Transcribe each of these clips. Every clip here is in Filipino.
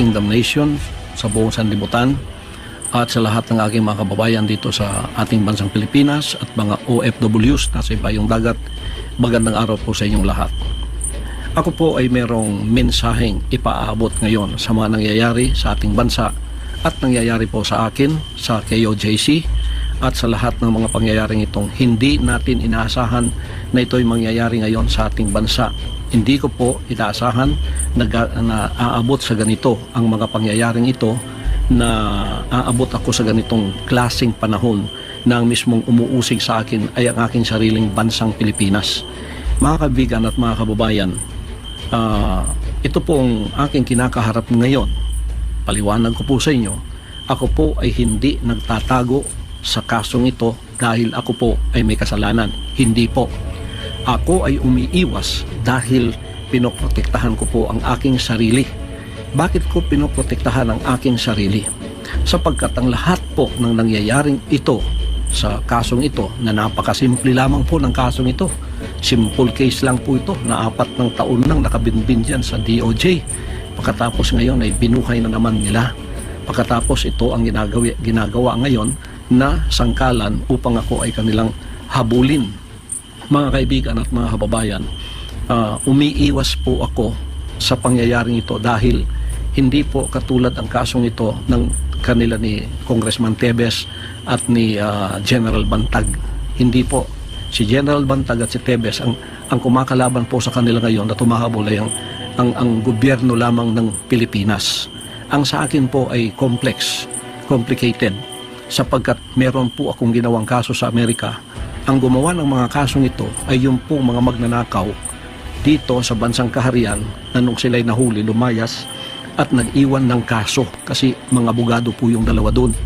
Kingdom Nation, sa buong sanlibutan, at sa lahat ng aking mga kababayan dito sa ating bansang Pilipinas at mga OFWs na sa ibayong dagat. Magandang araw po sa inyong lahat. Ako po ay merong mensaheng ipaabot ngayon sa mga nangyayari sa ating bansa at nangyayari po sa akin sa KOJC at sa lahat ng mga pangyayaring itong hindi natin inaasahan na ito'y mangyayari ngayon sa ating bansa. Hindi ko po inaasahan na, na aabot sa ganito ang mga pangyayaring ito na aabot ako sa ganitong klasing panahon na ang mismong umuusig sa akin ay ang aking sariling bansang Pilipinas. Mga kaibigan at mga kababayan, Ah, ito po ang aking kinakaharap ngayon. Paliwanag ko po sa inyo, ako po ay hindi nagtatago sa kasong ito dahil ako po ay may kasalanan. Hindi po. Ako ay umiiwas dahil pinoprotektahan ko po ang aking sarili. Bakit ko pinoprotektahan ang aking sarili? Sapagkat ang lahat po ng nangyayaring ito sa kasong ito na napakasimple lamang po ng kasong ito. Simple case lang po ito na apat ng taon nang nakabinbin dyan sa DOJ. Pagkatapos ngayon ay binuhay na naman nila. Pagkatapos ito ang ginagawa, ginagawa ngayon na sangkalan upang ako ay kanilang habulin. Mga kaibigan at mga kababayan, ah, umiiwas po ako sa pangyayaring ito dahil hindi po katulad ang kasong ito ng kanila ni Congressman Tebes at ni ah, General Bantag. Hindi po. Si General Bantag at si Tebes ang, ang kumakalaban po sa kanila ngayon na tumahabol ay ang, ang, ang gobyerno lamang ng Pilipinas. Ang sa akin po ay complex, complicated, sapagkat meron po akong ginawang kaso sa Amerika. Ang gumawa ng mga kasong ito ay yung po mga magnanakaw dito sa bansang kaharian na nung sila'y nahuli, lumayas at nag-iwan ng kaso kasi mga abogado po yung dalawa doon.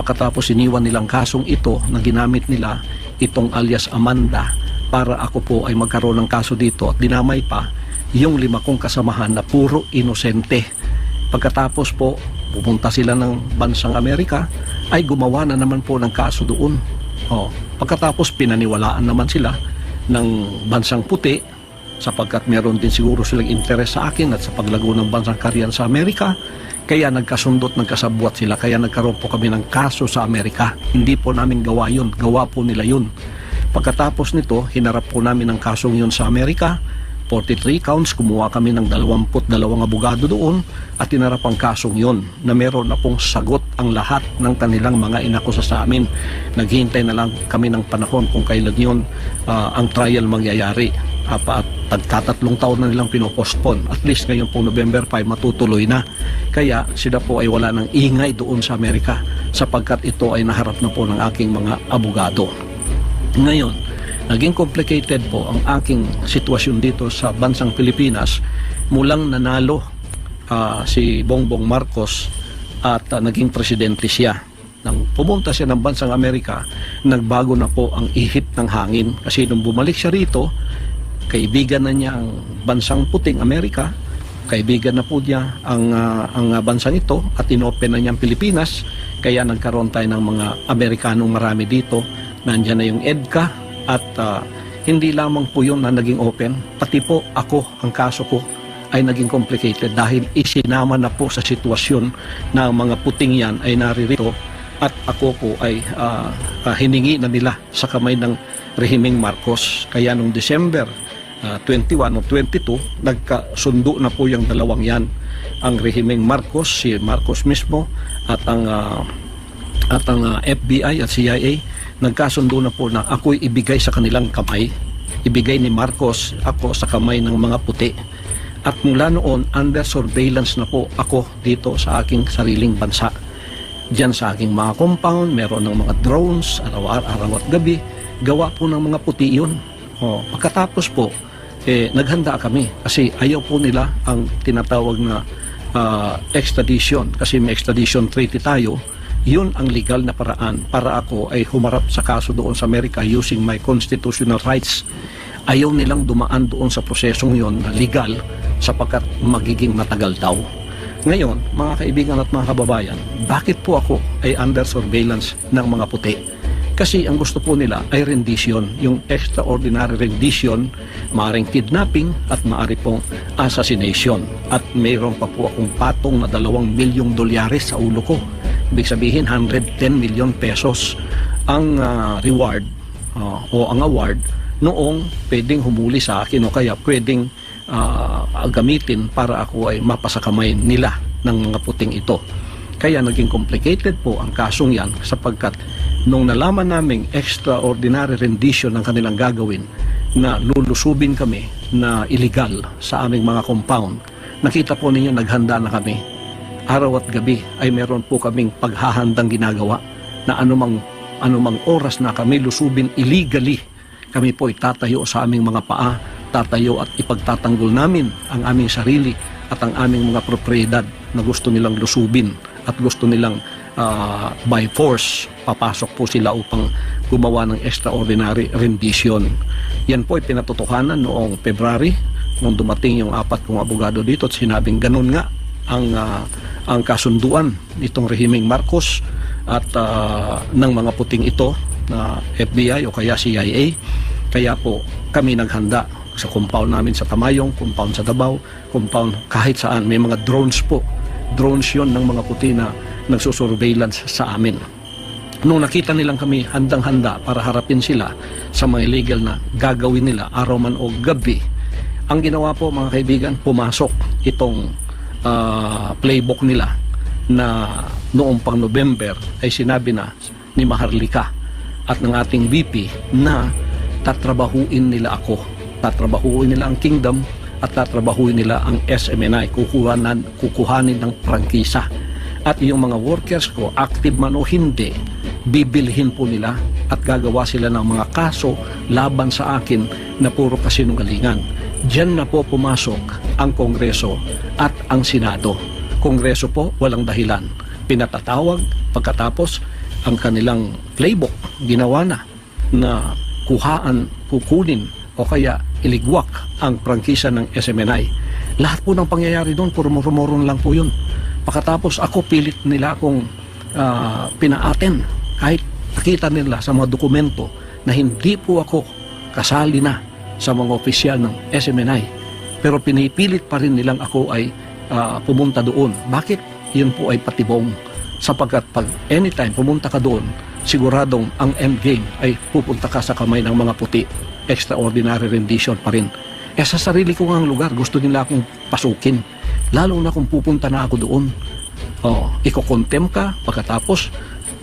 Pagkatapos iniwan nilang kasong ito na ginamit nila itong alias Amanda para ako po ay magkaroon ng kaso dito at dinamay pa yung lima kong kasamahan na puro inosente. Pagkatapos po, pupunta sila ng bansang Amerika, ay gumawa na naman po ng kaso doon. Oh, pagkatapos pinaniwalaan naman sila ng bansang puti sapagkat meron din siguro silang interes sa akin at sa paglago ng bansang Korean sa Amerika. Kaya nagkasundot, nagkasabwat sila. Kaya nagkaroon po kami ng kaso sa Amerika. Hindi po namin gawa yun. Gawa po nila yun. Pagkatapos nito, hinarap po namin ang kasong yun sa Amerika. 43 counts, kumuha kami ng 22 abogado doon at tinarap ang kasong yon na meron na pong sagot ang lahat ng kanilang mga inakusa sa amin. Naghihintay na lang kami ng panahon kung kailan yon ah, ang trial mangyayari. Apa, at tagtatatlong taon na nilang pinopostpone. At least ngayon po November 5 matutuloy na. Kaya sila po ay wala ng ingay doon sa Amerika sapagkat ito ay naharap na po ng aking mga abogado. Ngayon, naging complicated po ang aking sitwasyon dito sa bansang Pilipinas mulang nanalo ah, si Bongbong Marcos at ah, naging presidente siya. Nang pumunta siya ng bansang Amerika, nagbago na po ang ihip ng hangin kasi nung bumalik siya rito, kaibigan na niya ang bansang puting Amerika, kaibigan na po niya ang, ah, ang bansang ito at inopen na niya ang Pilipinas, kaya nagkaroon tayo ng mga Amerikanong marami dito. Nandiyan na yung EDCA at ah, hindi lamang po yun na naging open, pati po ako, ang kaso ko ay naging complicated dahil isinama na po sa sitwasyon na mga puting yan ay naririto at ako po ay ah, ah, hiningi na nila sa kamay ng rehimeng Marcos. Kaya nung December ah, 21 o 22, nagkasundo na po yung dalawang yan. Ang rehimeng Marcos, si Marcos mismo, at ang ah, at ang ah, FBI at CIA nagkasundo na po na ako'y ibigay sa kanilang kamay. Ibigay ni Marcos ako sa kamay ng mga puti. At mula noon, under surveillance na po ako dito sa aking sariling bansa. Diyan sa aking mga compound, meron ng mga drones, araw-araw at gabi. Gawa po ng mga puti yun. O, pagkatapos po, eh, naghanda kami kasi ayaw po nila ang tinatawag na ah, extradition kasi may extradition treaty tayo yun ang legal na paraan para ako ay humarap sa kaso doon sa Amerika using my constitutional rights. Ayaw nilang dumaan doon sa prosesong yon na legal sapagkat magiging matagal daw. Ngayon, mga kaibigan at mga kababayan, bakit po ako ay under surveillance ng mga puti? Kasi ang gusto po nila ay rendition, yung extraordinary rendition, maaring kidnapping at maari pong assassination. At mayroon pa po akong patong na dalawang milyong dolyares sa ulo ko. Ibig sabihin, 110 milyon pesos ang ah, reward ah, o ang award noong pwedeng humuli sa akin o kaya pwedeng ah, gamitin para ako ay mapasakamay nila ng mga puting ito. Kaya naging complicated po ang kasong yan sapagkat nung nalaman naming extraordinary rendition ng kanilang gagawin na lulusubin kami na illegal sa aming mga compound, nakita po ninyo naghanda na kami. Araw at gabi ay meron po kaming paghahandang ginagawa na anumang, anumang oras na kami lusubin illegally, kami po itatayo sa aming mga paa, tatayo at ipagtatanggol namin ang aming sarili at ang aming mga propriedad na gusto nilang lusubin at gusto nilang ah, by force papasok po sila upang gumawa ng extraordinary rendition. Yan po ay pinatotohanan noong February nung dumating yung apat kong abogado dito at sinabing ganun nga ang ah, ang kasunduan nitong rehimeng Marcos at ah, ng mga puting ito na FBI o kaya CIA. Kaya po kami naghanda sa compound namin sa Tamayong, compound sa Davao, compound kahit saan. May mga drones po. Drones yon ng mga puti na nagsusurveillance sa amin. Nung nakita nilang kami handang-handa para harapin sila sa mga illegal na gagawin nila araw man o gabi, ang ginawa po mga kaibigan, pumasok itong ah, playbook nila na noong pang November ay sinabi na ni Maharlika at ng ating VP na tatrabahuin nila ako. Tatrabahuin nila ang kingdom at tatrabahuin nila ang SMNI. Kukuhanan, kukuhanin ng prangkisa. At yung mga workers ko, active man o hindi, bibilhin po nila at gagawa sila ng mga kaso laban sa akin na puro kasinungalingan. Diyan na po pumasok ang Kongreso at ang Senado. Kongreso po, walang dahilan. Pinatatawag, pagkatapos ang kanilang playbook, ginawa na na kuhaan, kukunin o kaya iligwak ang prangkisa ng SMNI. Lahat po ng pangyayari doon, puro murumuron lang po yun. Pagkatapos ako pilit nila akong ah, pinaaten kahit nakita nila sa mga dokumento na hindi po ako kasali na sa mga opisyal ng SMNI. Pero pinipilit pa rin nilang ako ay ah, pumunta doon. Bakit? Yun po ay patibong. Sapagkat pag anytime pumunta ka doon, siguradong ang end game ay pupunta ka sa kamay ng mga puti. Extraordinary rendition pa rin. Eh sa sarili ko ang lugar, gusto nila akong pasukin. Lalo na kung pupunta na ako doon. Oh, iko-contem ka pagkatapos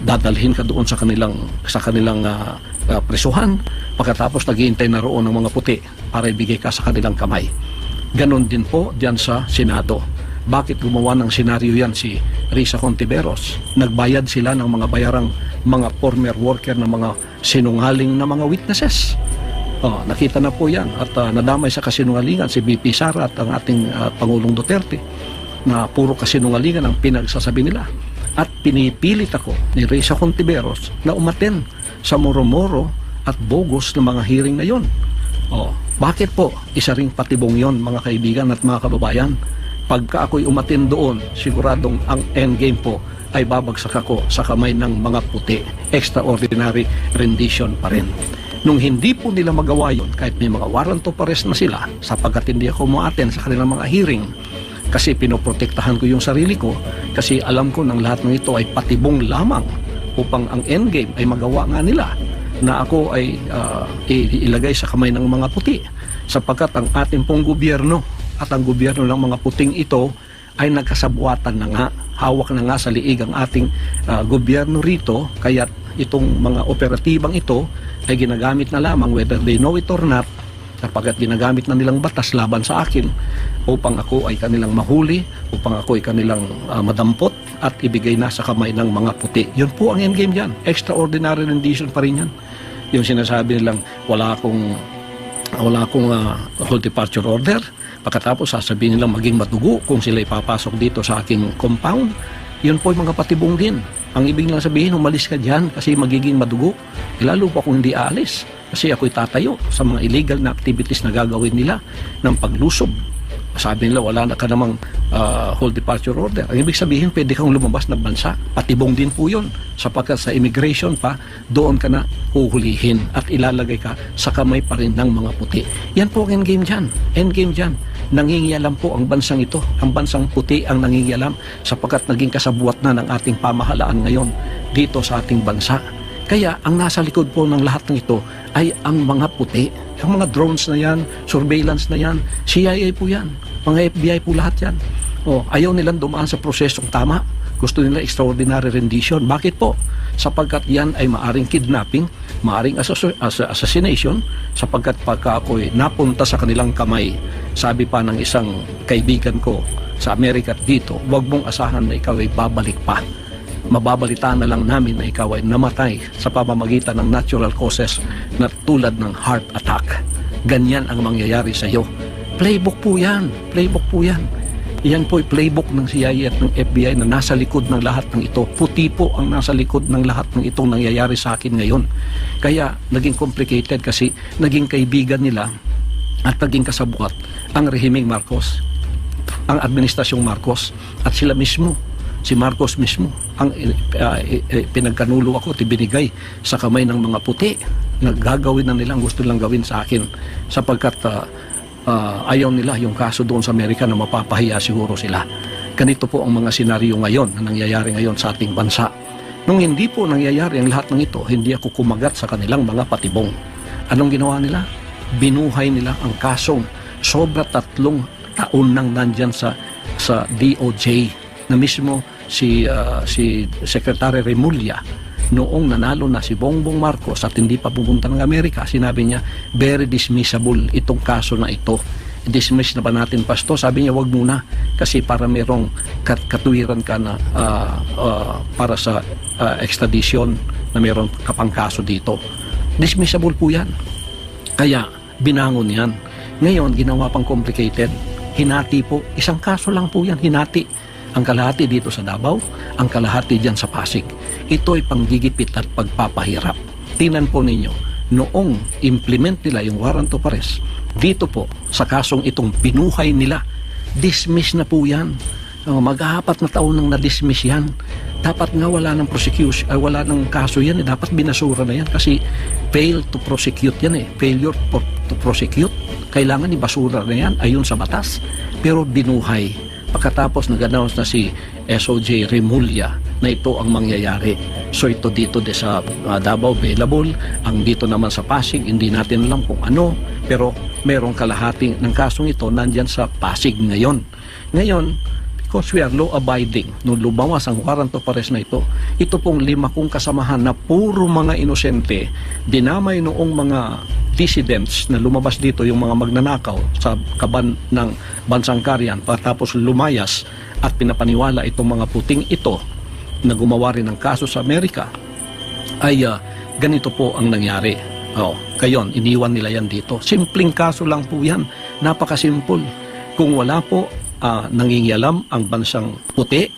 dadalhin ka doon sa kanilang sa kanilang ah, ah, presuhan pagkatapos naghihintay na roon ng mga puti para ibigay ka sa kanilang kamay. Ganon din po diyan sa Senado. Bakit gumawa ng senaryo yan si Risa Contiveros? Nagbayad sila ng mga bayarang mga former worker ng mga sinungaling na mga witnesses. Oh, nakita na po yan at ah, nadamay sa kasinungalingan si BP Sara at ang ating ah, Pangulong Duterte na puro kasinungalingan ang pinagsasabi nila. At pinipilit ako ni Risa Contiveros na umaten sa moro-moro at bogus ng mga hearing na yon. Oh, bakit po? Isa ring patibong yon mga kaibigan at mga kababayan. Pagka ako'y umatin doon, siguradong ang endgame po ay babagsak ako sa kamay ng mga puti. Extraordinary rendition pa rin. Nung hindi po nila magawa yon, kahit may mga warrant of arrest na sila, sapagkat hindi ako umaten sa kanilang mga hearing, kasi pinoprotektahan ko yung sarili ko, kasi alam ko ng lahat ng ito ay patibong lamang upang ang endgame ay magawa nga nila na ako ay i- ilagay sa kamay ng mga puti. Sapagkat ang ating pong gobyerno at ang gobyerno ng mga puting ito ay nagkasabuatan na nga hawak na nga sa liig ang ating ah, gobyerno rito. Kaya itong mga operatibang ito ay ginagamit na lamang whether they know it or not sapagkat ginagamit na nilang batas laban sa akin upang ako ay kanilang mahuli, upang ako ay kanilang ah, madampot at ibigay na sa kamay ng mga puti. Yun po ang endgame yan. Extraordinary rendition pa rin yan. Yung sinasabi nilang wala akong wala akong ah, whole departure order. Pagkatapos sasabihin nilang maging madugo kung sila ipapasok dito sa aking compound. Yun po yung mga patibong din. Ang ibig lang sabihin, umalis ka dyan kasi magiging madugo. Lalo pa kung hindi aalis. Kasi ako'y tatayo sa mga illegal na activities na gagawin nila ng paglusob sabi nila wala na ka namang ah, whole departure order. Ang ibig sabihin, pwede kang lumabas ng bansa. Patibong din po yun. Sapagkat sa immigration pa, doon ka na huhulihin at ilalagay ka sa kamay pa rin ng mga puti. Yan po ang endgame dyan. Endgame dyan. Nangingialam po ang bansang ito. Ang bansang puti ang nangingialam sapagkat naging kasabuat na ng ating pamahalaan ngayon dito sa ating bansa. Kaya ang nasa likod po ng lahat ng ito ay ang mga puti. Ang mga drones na yan, surveillance na yan, CIA po yan, mga FBI po lahat yan. O, ayaw nilang dumaan sa prosesong tama. Gusto nila extraordinary rendition. Bakit po? Sapagkat yan ay maaring kidnapping, maaring assass- ass- assassination, sapagkat pagka ako'y napunta sa kanilang kamay, sabi pa ng isang kaibigan ko sa Amerika dito, huwag mong asahan na ikaw ay babalik pa mababalitaan na lang namin na ikaw ay namatay sa pamamagitan ng natural causes na tulad ng heart attack. Ganyan ang mangyayari sa iyo. Playbook po yan. Playbook po yan. Yan po ay playbook ng CIA at ng FBI na nasa likod ng lahat ng ito. Puti po ang nasa likod ng lahat ng itong nangyayari sa akin ngayon. Kaya naging complicated kasi naging kaibigan nila at naging kasabuat ang rehimeng Marcos ang administrasyong Marcos at sila mismo si Marcos mismo ang uh, pinagkanulo ako at ibinigay sa kamay ng mga puti na gagawin na nilang gusto nilang gawin sa akin sapagkat uh, uh, ayaw nila yung kaso doon sa Amerika na mapapahiya siguro sila. Ganito po ang mga senaryo ngayon na nangyayari ngayon sa ating bansa. Nung hindi po nangyayari ang lahat ng ito, hindi ako kumagat sa kanilang mga patibong. Anong ginawa nila? Binuhay nila ang kasong sobra tatlong taon nang nandyan sa sa DOJ na mismo si uh, si Secretary Remulla noong nanalo na si Bongbong Marcos at hindi pa pupunta ng Amerika, sinabi niya, very dismissible itong kaso na ito. Dismiss na ba natin, Pasto? Sabi niya, wag muna. Kasi para merong kat katuwiran ka na uh, uh, para sa uh, extradition na meron kapang kaso dito. Dismissible po yan. Kaya, binangon yan. Ngayon, ginawa pang complicated. Hinati po. Isang kaso lang po yan, hinati ang kalahati dito sa Davao, ang kalahati dyan sa Pasig. Ito ay panggigipit at pagpapahirap. Tingnan po ninyo, noong implement nila yung warrant of arrest, dito po, sa kasong itong pinuhay nila, dismiss na po yan. Oh, mag-aapat na taon nang na-dismiss yan. Dapat nga wala ng prosecution, ay wala ng kaso yan. Eh. Dapat binasura na yan kasi fail to prosecute yan eh. Failure to prosecute. Kailangan ibasura na yan ayon sa batas. Pero dinuhay pagkatapos nag-announce na si SOJ Remulla na ito ang mangyayari. So ito dito de sa uh, Davao available, ang dito naman sa Pasig, hindi natin alam kung ano, pero merong kalahati ng kasong ito nandyan sa Pasig ngayon. Ngayon, because we are law-abiding, nung lumawas ang warrant of arrest na ito, ito pong lima kong kasamahan na puro mga inosente, dinamay noong mga dissidents na lumabas dito, yung mga magnanakaw sa kaban ng bansang Karyan, pagkatapos lumayas at pinapaniwala itong mga puting ito na gumawa rin ng kaso sa Amerika, ay uh, ganito po ang nangyari. Oh, kayon, iniwan nila yan dito. Simpleng kaso lang po yan. Napakasimple. Kung wala po uh, nangingialam ang bansang puti,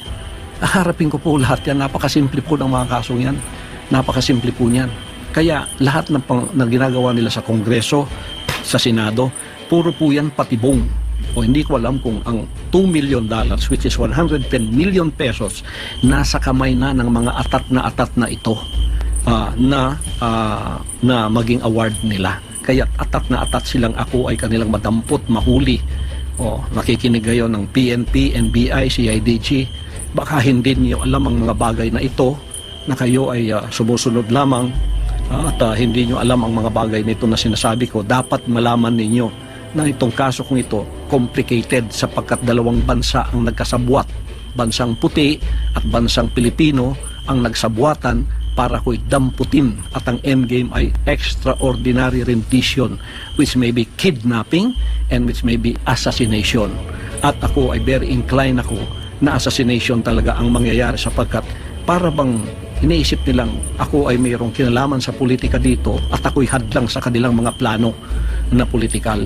harapin ko po lahat yan. Napakasimple po ng mga kasong yan. Napakasimple po niyan. Kaya lahat ng, pang, ng ginagawa nila sa Kongreso, sa Senado, puro po yan patibong. O hindi ko alam kung ang 2 million dollars, which is 110 million pesos, nasa kamay na ng mga atat na atat na ito uh, na, uh, na maging award nila. Kaya atat na atat silang ako ay kanilang madampot, mahuli. O, nakikinig kayo ng PNP, NBI, CIDG. Baka hindi niyo alam ang mga bagay na ito na kayo ay uh, sumusunod lamang at uh, hindi nyo alam ang mga bagay nito na sinasabi ko, dapat malaman ninyo na itong kaso kong ito complicated sapagkat dalawang bansa ang nagkasabuat. Bansang puti at bansang Pilipino ang nagsabuatan para ko'y damputin at ang endgame ay extraordinary rendition which may be kidnapping and which may be assassination. At ako ay very inclined ako na assassination talaga ang mangyayari sapagkat para bang iniisip nilang ako ay mayroong kinalaman sa politika dito at ako'y hadlang sa kanilang mga plano na politikal.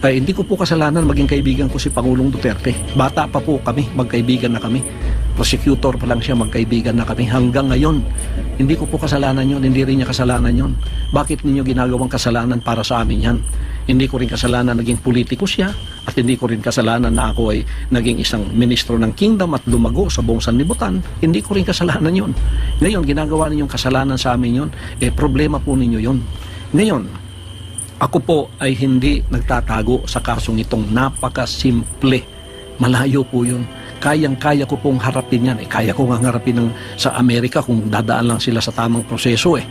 Ay, hindi ko po kasalanan maging kaibigan ko si Pangulong Duterte. Bata pa po kami, magkaibigan na kami. Prosecutor pa lang siya, magkaibigan na kami. Hanggang ngayon, hindi ko po kasalanan yon, hindi rin niya kasalanan yon. Bakit ninyo ginagawang kasalanan para sa amin yan? Hindi ko rin kasalanan naging politiko siya at hindi ko rin kasalanan na ako ay naging isang ministro ng kingdom at lumago sa buong sanlibutan. Hindi ko rin kasalanan yon. Ngayon, ginagawa ninyong kasalanan sa amin yon, eh problema po ninyo yon. Ngayon, ako po ay hindi nagtatago sa kasong itong napakasimple. Malayo po yun. Kayang-kaya ko pong harapin yan. Eh, kaya ko nga harapin ng, sa Amerika kung dadaan lang sila sa tamang proseso eh.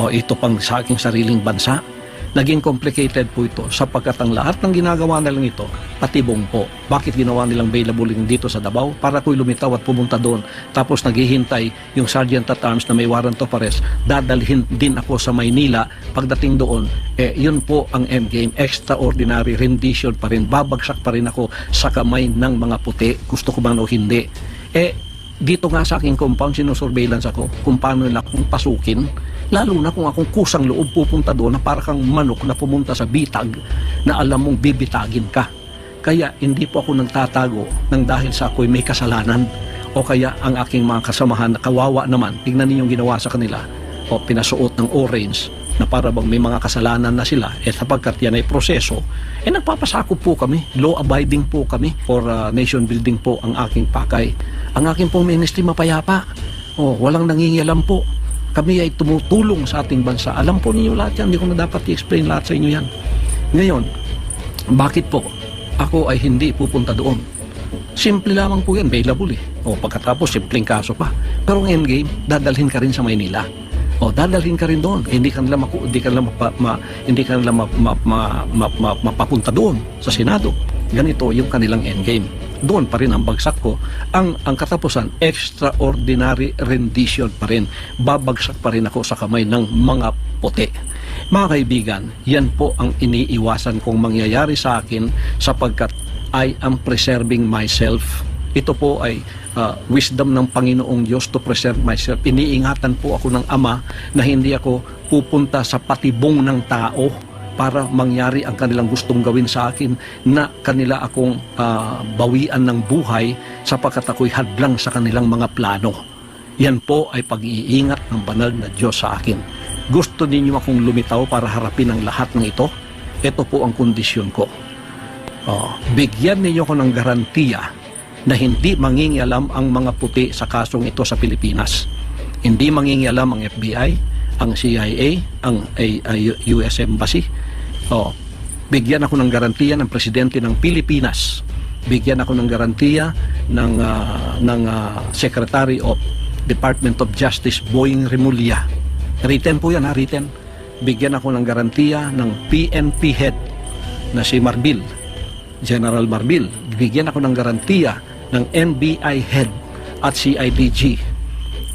O ito pang sa aking sariling bansa. Naging complicated po ito sapagkat ang lahat ng ginagawa nilang ito, patibong po. Bakit ginawa nilang available yung dito sa Davao? Para ko'y lumitaw at pumunta doon. Tapos naghihintay yung Sergeant at Arms na may warrant of arrest. Dadalhin din ako sa Maynila. Pagdating doon, eh, yun po ang endgame. Extraordinary rendition pa rin. Babagsak pa rin ako sa kamay ng mga puti. Gusto ko man o hindi. Eh, dito nga sa aking compound, sinusurveillance ako kung paano nila akong pasukin. Lalo na kung akong kusang loob pupunta doon na para kang manok na pumunta sa bitag na alam mong bibitagin ka. Kaya hindi po ako nagtatago ng dahil sa ako'y may kasalanan. O kaya ang aking mga kasamahan na kawawa naman, tignan ninyong ginawa sa kanila. O pinasuot ng orange na para bang may mga kasalanan na sila. Eh sapagkat yan ay proseso eh nagpapasakop po kami. Law abiding po kami. For uh, nation building po ang aking pakay. Ang aking pong ministry mapayapa. Oh walang nangingialam po kami ay tumutulong sa ating bansa alam po ninyo lahat yan hindi ko na dapat i-explain lahat sa inyo yan ngayon bakit po ako ay hindi pupunta doon Simple lamang po yan, available eh. O pagkatapos, simpleng kaso pa. Pero ang endgame, dadalhin ka rin sa Maynila. O dadalhin ka rin doon. Hindi ka nila, maku- hindi ka nila, mapa, ma, hindi ka nila ma, ma, ma, ma, ma- mapapunta doon sa Senado. Ganito yung kanilang endgame. Doon pa rin ang bagsak ko. Ang, ang katapusan, extraordinary rendition pa rin. Babagsak pa rin ako sa kamay ng mga puti. Mga kaibigan, yan po ang iniiwasan kong mangyayari sa akin sapagkat I am preserving myself. Ito po ay uh, wisdom ng Panginoong Diyos to preserve myself. Iniingatan po ako ng Ama na hindi ako pupunta sa patibong ng tao para mangyari ang kanilang gustong gawin sa akin na kanila akong uh, bawian ng buhay sapagkat ako'y hadlang sa kanilang mga plano. Yan po ay pag-iingat ng banal na Diyos sa akin. Gusto ninyo akong lumitaw para harapin ang lahat ng ito? Ito po ang kondisyon ko. Oh, bigyan ninyo ko ng garantiya na hindi mangingialam ang mga puti sa kasong ito sa Pilipinas. Hindi mangingialam ang FBI, ang CIA, ang ay, US Embassy. Oh, bigyan ako ng garantiya ng presidente ng Pilipinas. Bigyan ako ng garantiya ng ah, ng ah, Secretary of Department of Justice Boying Remulla. Written po yan ha, written. Bigyan ako ng garantiya ng PNP head na si Marbil General Marbil. Bigyan ako ng garantiya ng NBI head at CIDG.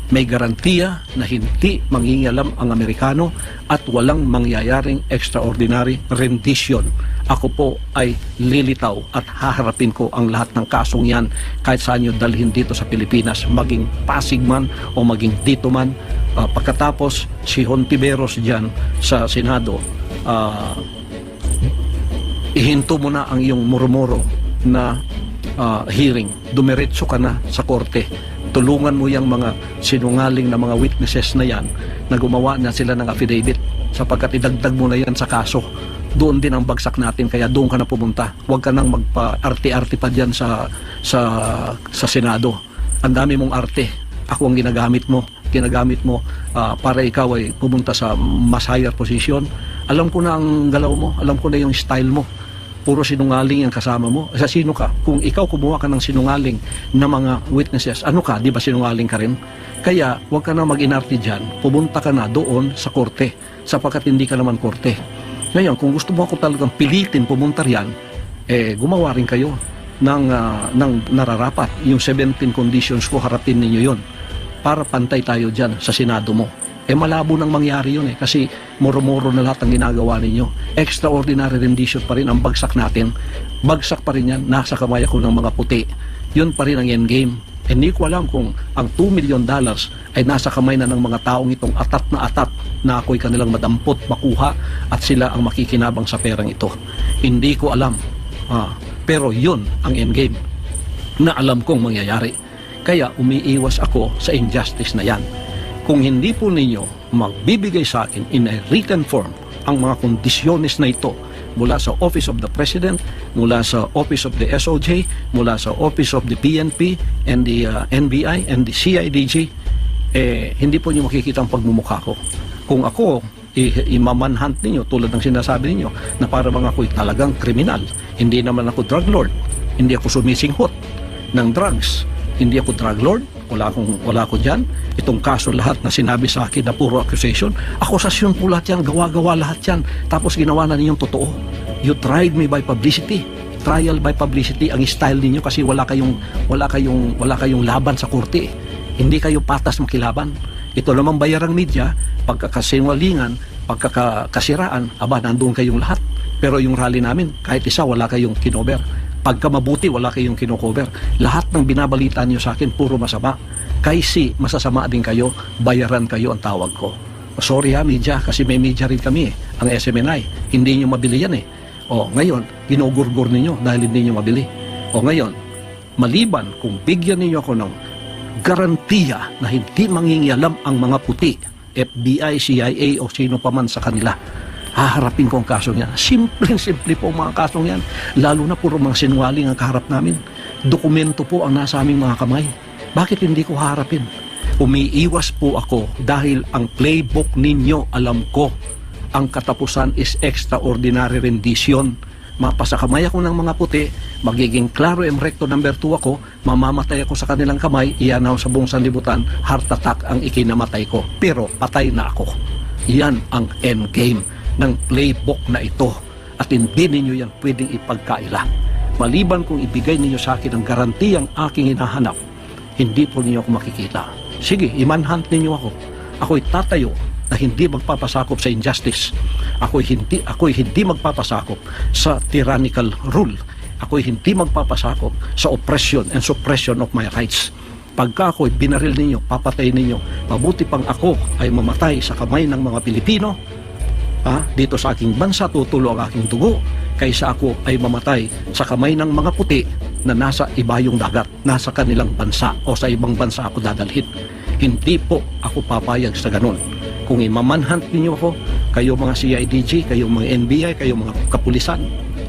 May garantiya na hindi mangingialam ang Amerikano at walang mangyayaring extraordinary rendition. Ako po ay lilitaw at haharapin ko ang lahat ng kasong yan kahit saan nyo dalhin dito sa Pilipinas, maging Pasig man o maging dito man. Ah, pagkatapos, si Hontiveros dyan sa Senado, ah, ihinto mo na ang iyong murmuro na ah, hearing. Dumiretso ka na sa korte. Tulungan mo yung mga sinungaling na mga witnesses na yan na gumawa na sila ng affidavit sapagkat idagdag mo na yan sa kaso. Doon din ang bagsak natin kaya doon ka na pumunta. Huwag ka nang magpa-arte-arte pa dyan sa, sa, sa Senado. Ang dami mong arte. Ako ang ginagamit mo ginagamit mo ah, para ikaw ay pumunta sa mas higher position. Alam ko na ang galaw mo, alam ko na yung style mo. Puro sinungaling ang kasama mo. Sa sino ka? Kung ikaw kumuha ka ng sinungaling na mga witnesses, ano ka? Di ba sinungaling ka rin? Kaya huwag ka na mag-inarte dyan. Pumunta ka na doon sa korte sapagkat hindi ka naman korte. Ngayon, kung gusto mo ako talagang pilitin pumunta riyan, eh, gumawa rin kayo ng, ah, ng nararapat. Yung 17 conditions ko, harapin ninyo yon para pantay tayo dyan sa Senado mo. Eh malabo nang mangyari yun eh kasi moro-moro na lahat ang ginagawa ninyo. Extraordinary rendition pa rin ang bagsak natin. Bagsak pa rin yan, nasa kamay ako ng mga puti. Yun pa rin ang endgame. Hindi ko alam kung ang 2 million dollars ay nasa kamay na ng mga taong itong atat na atat na ako'y kanilang madampot, makuha at sila ang makikinabang sa perang ito. Hindi ko alam. Ah, pero yun ang endgame na alam kong mangyayari. Kaya umiiwas ako sa injustice na yan. Kung hindi po ninyo magbibigay sa akin in a written form ang mga kondisyones na ito mula sa Office of the President, mula sa Office of the SOJ, mula sa Office of the PNP and the uh, NBI and the CIDG, eh, hindi po niyo makikita ang pagmumukha ko. Kung ako, imamanhunt ninyo tulad ng sinasabi ninyo na para bang ako'y talagang kriminal. Hindi naman ako drug lord. Hindi ako sumisinghot ng drugs. Hindi ako drug lord. Wala akong, wala ako dyan. Itong kaso lahat na sinabi sa akin na puro accusation, akusasyon po lahat yan, gawa-gawa lahat yan. Tapos ginawa na ninyong totoo. You tried me by publicity. Trial by publicity ang style ninyo kasi wala kayong wala kayong wala kayong laban sa korte. Hindi kayo patas makilaban. Ito naman bayarang media, pagkakasinwalingan, pagkakasiraan, aba, nandun kayong lahat. Pero yung rally namin, kahit isa, wala kayong kinover. Pagka mabuti, wala kayong kinocover. Lahat ng binabalita niyo sa akin, puro masama. Kasi masasama din kayo, bayaran kayo ang tawag ko. Sorry ha, media, kasi may media rin kami eh, ang SMNI. Hindi niyo mabili yan eh. O, ngayon, ginugurgur ninyo dahil hindi niyo mabili. O, ngayon, maliban kung bigyan ninyo ako ng garantiya na hindi mangingialam ang mga puti, FBI, CIA o sino pa man sa kanila, haharapin ko ang kaso niya. Simple-simple po mga kasong yan. Lalo na puro mga sinwaling ang kaharap namin. Dokumento po ang nasa aming mga kamay. Bakit hindi ko haharapin? Umiiwas po ako dahil ang playbook ninyo, alam ko, ang katapusan is extraordinary rendition. Mapasakamay ako ng mga puti, magiging klaro em recto number 2 ako, mamamatay ako sa kanilang kamay, iyan ako sa buong sanlibutan, heart attack ang ikinamatay ko. Pero patay na ako. Yan ang end game ng playbook na ito. At hindi ninyo yan pwedeng ipagkaila. Maliban kung ibigay ninyo sa akin ang garantiyang aking hinahanap, hindi po ninyo ako makikita. Sige, imanhunt ninyo ako. Ako'y tatayo na hindi magpapasakop sa injustice. Ako'y hindi, ako'y hindi magpapasakop sa tyrannical rule. Ako'y hindi magpapasakop sa oppression and suppression of my rights. Pagka ako'y binaril ninyo, papatay ninyo, mabuti pang ako ay mamatay sa kamay ng mga Pilipino, ah, dito sa aking bansa tutulo ang aking dugo kaysa ako ay mamatay sa kamay ng mga puti na nasa ibayong dagat, nasa kanilang bansa o sa ibang bansa ako dadalhin. Hindi po ako papayag sa ganun. Kung imamanhunt ninyo ako, kayo mga CIDG, kayo mga NBI, kayo mga kapulisan,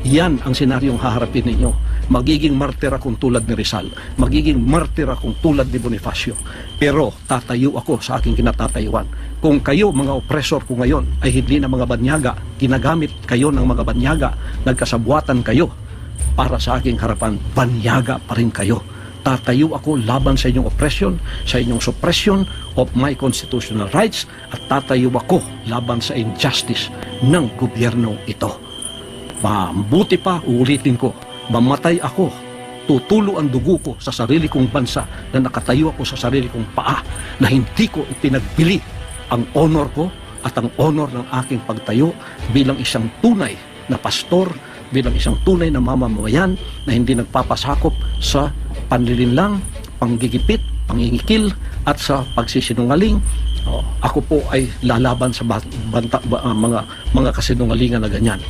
yan ang senaryong haharapin ninyo. Magiging martir akong tulad ni Rizal. Magiging martir akong tulad ni Bonifacio. Pero tatayo ako sa aking kinatatayuan. Kung kayo, mga oppressor ko ngayon, ay hindi na mga banyaga, ginagamit kayo ng mga banyaga, nagkasabuatan kayo para sa aking harapan, banyaga pa rin kayo. Tatayo ako laban sa inyong oppression, sa inyong suppression of my constitutional rights, at tatayo ako laban sa injustice ng gobyerno ito. Mabuti pa, uulitin ko, mamatay ako, tutulo ang dugo ko sa sarili kong bansa na nakatayo ako sa sarili kong paa na hindi ko ipinagbili ang honor ko at ang honor ng aking pagtayo bilang isang tunay na pastor, bilang isang tunay na mamamayan na hindi nagpapasakop sa panlilinlang, panggigipit, pangingikil at sa pagsisinungaling. Oh, ako po ay lalaban sa ba- banta, ba- ah, mga mga kasinungalingan na ganyan.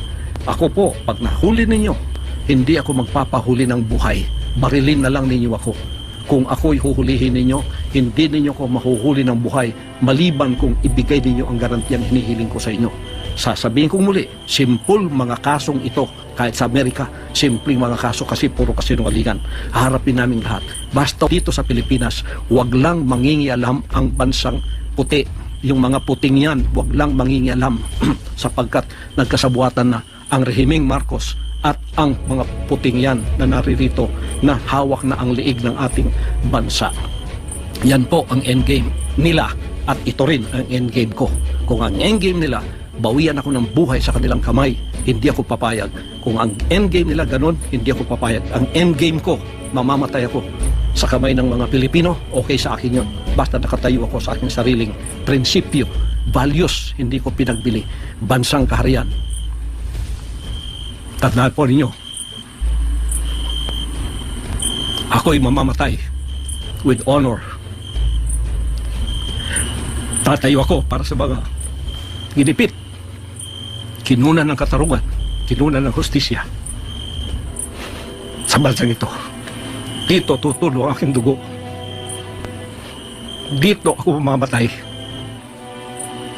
Ako po, pag nahuli ninyo, hindi ako magpapahuli ng buhay. Barilin na lang ninyo ako. Kung ako'y huhulihin ninyo, hindi ninyo ko mahuhuli ng buhay maliban kung ibigay ninyo ang garantiyang hinihiling ko sa inyo. Sasabihin kong muli, simple mga kasong ito kahit sa Amerika, simpleng mga kaso kasi puro kasinungalingan. Harapin namin lahat. Basta dito sa Pilipinas, wag lang mangingialam ang bansang puti. Yung mga puting yan, wag lang mangingialam sapagkat nagkasabuatan na ang rehimeng Marcos at ang mga puting yan na naririto na hawak na ang liig ng ating bansa. Yan po ang endgame nila at ito rin ang endgame ko. Kung ang endgame nila, bawian ako ng buhay sa kanilang kamay, hindi ako papayag. Kung ang endgame nila ganun, hindi ako papayag. Ang endgame ko, mamamatay ako sa kamay ng mga Pilipino, okay sa akin yun. Basta nakatayo ako sa aking sariling prinsipyo, values, hindi ko pinagbili. Bansang kaharian, Tandaan po ninyo, ako'y mamamatay with honor. Tatayo ako para sa mga ginipit, kinunan ng katarungan, kinunan ng hustisya sa bansang ito. Dito tutulo ang aking dugo dito ako mamamatay.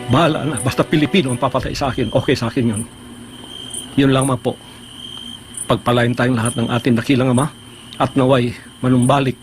Bahala na. Basta Pilipino ang papatay sa akin. Okay sa akin yun. Yun lamang po. Pagpalain tayong lahat ng ating dakilang ama at naway manumbalik